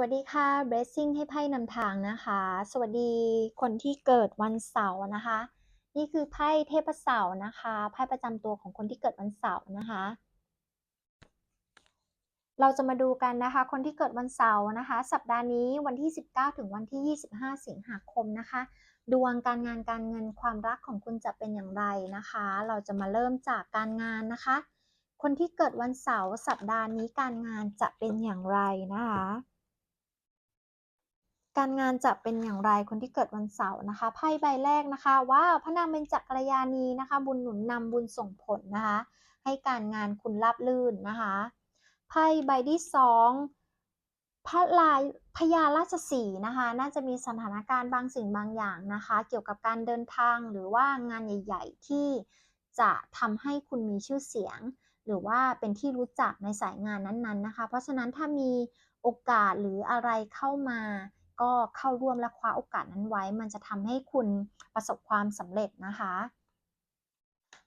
วัสดีค่ะ Blessing ให้ไพ่นำทางนะคะ สวัสดีคนที่เกิดวันเสาร์นะคะ นี่คือไพ่เทพเสาร์นะคะ ไพ่ประจำตัวของคนที่เกิดวันเสาร์นะคะ เราจะมาดูกันนะคะ คนที่เกิดวันเสาร์นะคะ สัปดาห์นี้วันที่ 19 ถึงวันที่ 25 สิงหาคมนะคะ ดวงการงานการเงินความรักของคุณจะเป็นอย่างไรนะคะ เราจะมาเริ่มจากการงานนะคะ คนที่เกิดวันเสาร์สัปดาห์นี้การงานจะเป็นอย่างไรนะคะ การงานจะเป็นอย่างไรคนที่เกิดวันเสาร์นะคะไพ่ใบแรกนะคะว้าวพระนางเป็นจักรยานีนะคะ บุญหนุนนำบุญส่งผลนะคะ ให้การงานคุณราบลื่นนะคะไพ่ใบที่สองพระลายพญาราชสีนะคะ น่าจะมีสถานการณ์บางสิ่งบางอย่างนะคะ เกี่ยวกับการเดินทางหรือว่างานใหญ่ ๆ ที่จะทำให้คุณมีชื่อเสียง หรือว่าเป็นที่รู้จักในสายงานนั้นๆนะคะ เพราะฉะนั้นถ้ามีโอกาสหรืออะไรเข้ามา ก็เข้าร่วมและคว้าโอกาสนั้นไว้ มันจะทำให้คุณประสบความสำเร็จนะคะ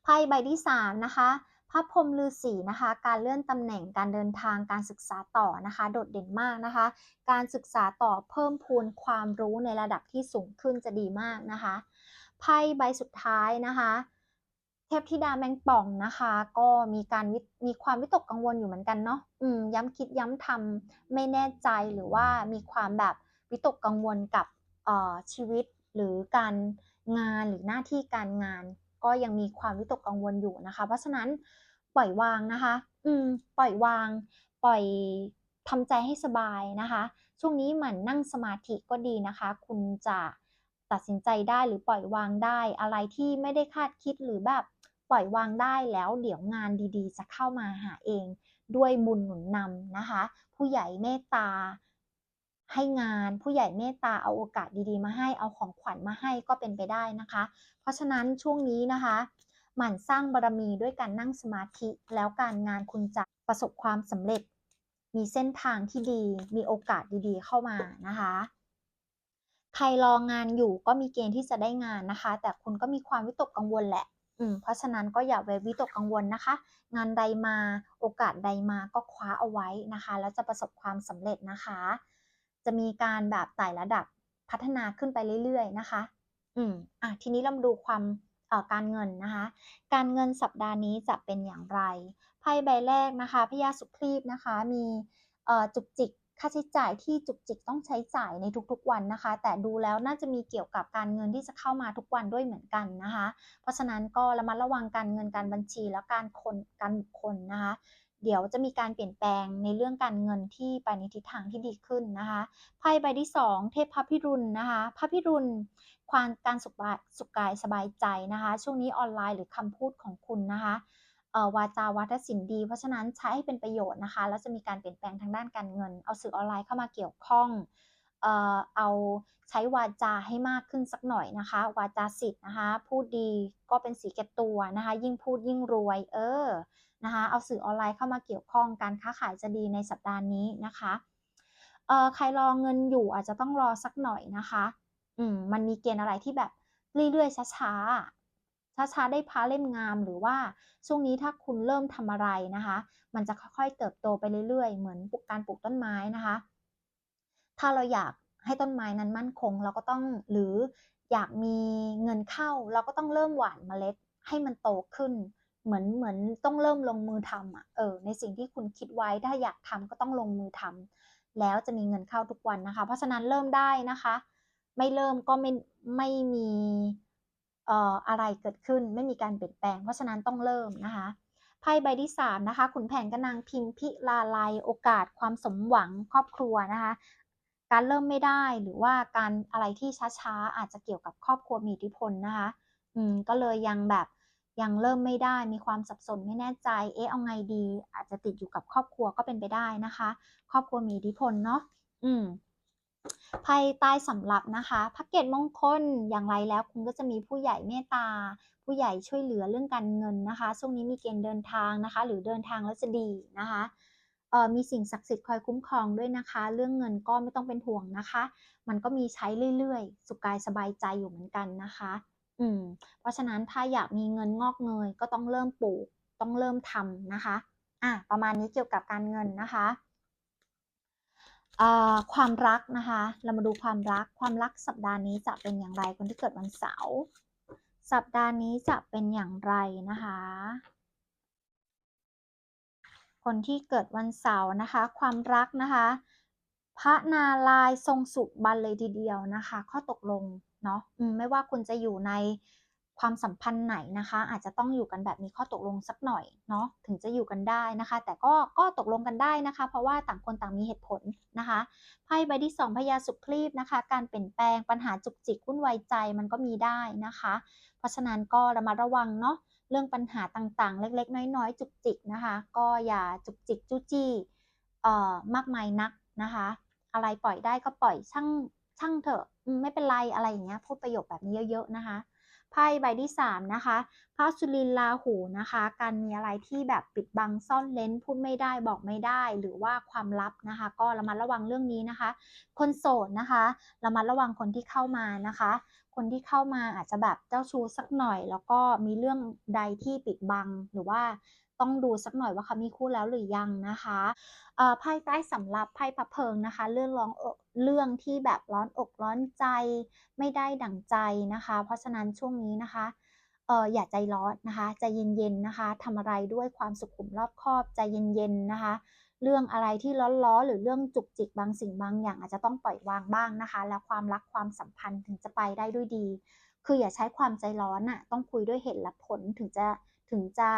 ไพ่ใบที่3นะคะพระพรหมฤาษีนะคะ การเลื่อนตำแหน่งการเดินทางการศึกษาต่อนะคะ โดดเด่นมากนะคะ การศึกษาต่อเพิ่มพูนความรู้ในระดับที่สูงขึ้นจะดีมากนะคะไพ่ใบสุดท้ายนะคะเทพธิดาแมงป่องนะคะ ก็มีการมีความวิตกกังวลอยู่เหมือนกันเนาะอืมย้ำคิดย้ำทำไม่แน่ใจหรือว่ามีความแบบ วิตกกังวลกับชีวิตหรือการงานหรือหน้าที่การงาน ก็ยังมีความวิตกกังวลอยู่นะคะ เพราะฉะนั้นปล่อยวางนะคะ อืม ปล่อยวาง ปล่อยทำใจให้สบายนะคะ ช่วงนี้เหมือนนั่งสมาธิก็ดีนะคะ คุณจะตัดสินใจได้หรือปล่อยวางได้ อะไรที่ไม่ได้คาดคิดหรือแบบปล่อยวางได้แล้วเดี๋ยวงานดีๆ จะเข้ามาหาเอง ด้วยบุญหนุนนำนะคะ ผู้ใหญ่เมตตา ให้งานผู้ใหญ่เมตตาเอาโอกาสดีๆ มาให้เอาของขวัญมาให้ก็เป็นไปได้นะคะ เพราะฉะนั้นช่วงนี้นะคะหมั่นสร้างบารมีด้วยการนั่งสมาธิแล้วการงานคุณจะประสบความสำเร็จ มีเส้นทางที่ดี มีโอกาสดีๆ เข้ามานะคะใครรองานอยู่ก็มีเกณฑ์ที่จะได้งานนะคะ แต่คุณก็มีความวิตกกังวลแหละ อืม เพราะฉะนั้นก็อย่าไปวิตกกังวลนะคะ งานใดมาโอกาสใดมาก็คว้าเอาไว้นะคะ แล้วจะประสบความสำเร็จนะคะ จะมีการแบบไต่ระดับพัฒนาขึ้นไปเรื่อยๆนะคะ อืมอะทีนี้เรามาดูความเอ่อการเงินนะคะ การเงินสัปดาห์นี้จะเป็นอย่างไร ไพ่ใบแรกนะคะพญาสุครีบนะคะ มีเอ่อจุกจิกค่าใช้จ่ายที่จุกจิกต้องใช้จ่ายในทุกๆวันนะคะ แต่ดูแล้วน่าจะมีเกี่ยวกับการเงินที่จะเข้ามาทุกวันด้วยเหมือนกันนะคะ เพราะฉะนั้นก็ระมัดระวังการเงินการบัญชีแล้วการคนการบุคคลนะคะ เดี๋ยวจะมีการเปลี่ยนแปลงในเรื่องการเงินที่ไปในทิศทางที่ดีขึ้นนะคะไพ่ใบที่ 2 เทพพระพิรุณนะคะพระพิรุณความการสุขสุขกายสบายใจนะคะ ช่วงนี้ออนไลน์หรือคำพูดของคุณนะคะวาจาวัฒศิลป์ดี เพราะฉะนั้นใช้ให้เป็นประโยชน์นะคะ แล้วจะมีการเปลี่ยนแปลงทางด้านการเงิน เอาสื่อออนไลน์เข้ามาเกี่ยวข้องเอาใช้วาจาให้มากขึ้นสักหน่อยนะคะ วาจาสิทธิ์นะคะ พูดดีก็เป็นสีแก่ตัวนะคะ ยิ่งพูดยิ่งรวย เออ นะคะเอาสื่อออนไลน์เข้ามาเกี่ยวข้องการค้าขายจะดีในสัปดาห์นี้นะคะเอ่อใครรอเงินอยู่อาจจะต้องรอสักหน่อยนะคะอืมมันมีเกณฑ์อะไรที่แบบเรื่อยๆช้าๆช้าๆได้พาเล่มงามหรือว่าช่วงนี้ถ้าคุณเริ่มทำอะไรนะคะ มันจะค่อยๆเติบโตไปเรื่อยๆ เหมือนปลูกการปลูกต้นไม้นะคะ ถ้าเราอยากให้ต้นไม้นั้นมั่นคง เราก็ต้องหรืออยากมีเงินเข้า เราก็ต้องเริ่มหว่านเมล็ดให้มันโตขึ้น เหมือนเหมือนต้องเริ่มลงมือทำอะเออในสิ่งที่คุณคิดไว้ถ้าอยากทำก็ต้องลงมือทำแล้วจะมีเงินเข้าทุกวันนะคะ เพราะฉะนั้นเริ่มได้นะคะ ไม่เริ่มก็ไม่ไม่มีเอ่ออะไรเกิดขึ้นไม่มีการเปลี่ยนแปลง เพราะฉะนั้นต้องเริ่มนะคะไพ่ใบที่สามนะคะขุนแผนกนางพิมพิลาลัยโอกาสความสมหวังครอบครัวนะคะ การเริ่มไม่ได้หรือว่าการอะไรที่ช้าๆอาจจะเกี่ยวกับครอบครัวมีอิทธิพลนะคะ อืมก็เลยยังแบบ ยังเริ่มไม่ได้มีความสับสนไม่แน่ใจ เอ๊ะเอาไงดี อาจจะติดอยู่กับครอบครัวก็เป็นไปได้นะคะ ครอบครัวมีอิทธิพลเนาะอืมภัยใต้สำหรับนะคะพักเกตมงคลอย่างไรแล้วคุณก็จะมีผู้ใหญ่เมตตา ผู้ใหญ่ช่วยเหลือเรื่องการเงินนะคะช่วงนี้มีเกณฑ์เดินทางนะคะ หรือเดินทางแล้วจะดีนะคะเอ่อมีสิ่งศักดิ์สิทธิ์คอยคุ้มครองด้วยนะคะ เรื่องเงินก็ไม่ต้องเป็นห่วงนะคะ มันก็มีใช้เรื่อยๆ สุขกายสบายใจอยู่เหมือนกันนะคะ อืม เพราะฉะนั้นถ้าอยากมีเงินงอกเงยก็ต้องเริ่มปลูก ต้องเริ่มทำนะคะ อะ ประมาณนี้เกี่ยวกับการเงินนะคะความรักนะคะ เรามาดูความรัก ความรักสัปดาห์นี้จะเป็นอย่างไร คนที่เกิดวันเสาร์ สัปดาห์นี้จะเป็นอย่างไรนะคะ คนที่เกิดวันเสาร์นะคะ ความรักนะคะ พระนารายณ์ทรงสุบันเลยทีเดียวนะคะ ข้อตกลง เนาะไม่ว่าคุณจะอยู่ในความสัมพันธ์ไหนนะคะ อาจจะต้องอยู่กันแบบมีข้อตกลงสักหน่อยเนาะถึงจะอยู่กันได้นะคะ แต่ก็ก็ตกลงกันได้นะคะ เพราะว่าต่างคนต่างมีเหตุผลนะคะไพ่ใบที่สองพญาสุคลีปนะคะ การเปลี่ยนแปลงปัญหาจุกจิกวุ่นวายใจมันก็มีได้นะคะ เพราะฉะนั้นก็ระมัดระวังเนาะเรื่องปัญหาต่างๆ เล็กๆ น้อยๆ จุกจิกนะคะ ก็อย่าจุกจิกจู้จี้เอ่อมากมายนักนะคะ อะไรปล่อยได้ก็ปล่อยช่าง ช่างเถอะไม่เป็นไรอะไรอย่างเงี้ยพูดประโยคแบบนี้เยอะๆนะคะไพ่ใบที่สามนะคะพระสุรินทร์ราหูนะคะ การมีอะไรที่แบบปิดบังซ่อนเลนพูดไม่ได้บอกไม่ได้ หรือว่าความลับนะคะ ก็ระมัดระวังเรื่องนี้นะคะ คนโสดนะคะระมัดระวังคนที่เข้ามานะคะ คนที่เข้ามาอาจจะแบบเจ้าชู้สักหน่อย แล้วก็มีเรื่องใดที่ปิดบังหรือว่า ต้องดูสักหน่อยว่าเขามีคู่แล้วหรือยังนะคะไพ่ใต้สำหรับไพ่พระเพิงนะคะ เรื่องร้องอกเรื่องที่แบบร้อนอกร้อนใจ ไม่ได้ดั่งใจนะคะ เพราะฉะนั้นช่วงนี้นะคะเอออย่าใจร้อนนะคะใจเย็นๆนะคะทำอะไรด้วยความสุขุมรอบคอบใจเย็นๆนะคะ เรื่องอะไรที่ร้อนๆหรือเรื่องจุกจิกบางสิ่งบางอย่างอาจจะต้องปล่อยวางบ้างนะคะ แล้วความรักความสัมพันธ์ถึงจะไปได้ด้วยดี คืออย่าใช้ความใจร้อนน่ะต้องคุยด้วยเหตุและผลถึงจะถึงจะ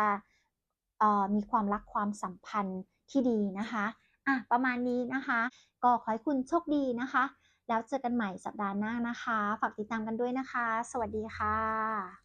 มีความรักความสัมพันธ์ที่ดีนะคะอะประมาณนี้นะคะ ก็ขอให้คุณโชคดีนะคะ แล้วเจอกันใหม่สัปดาห์หน้านะคะ ฝากติดตามกันด้วยนะคะ สวัสดีค่ะ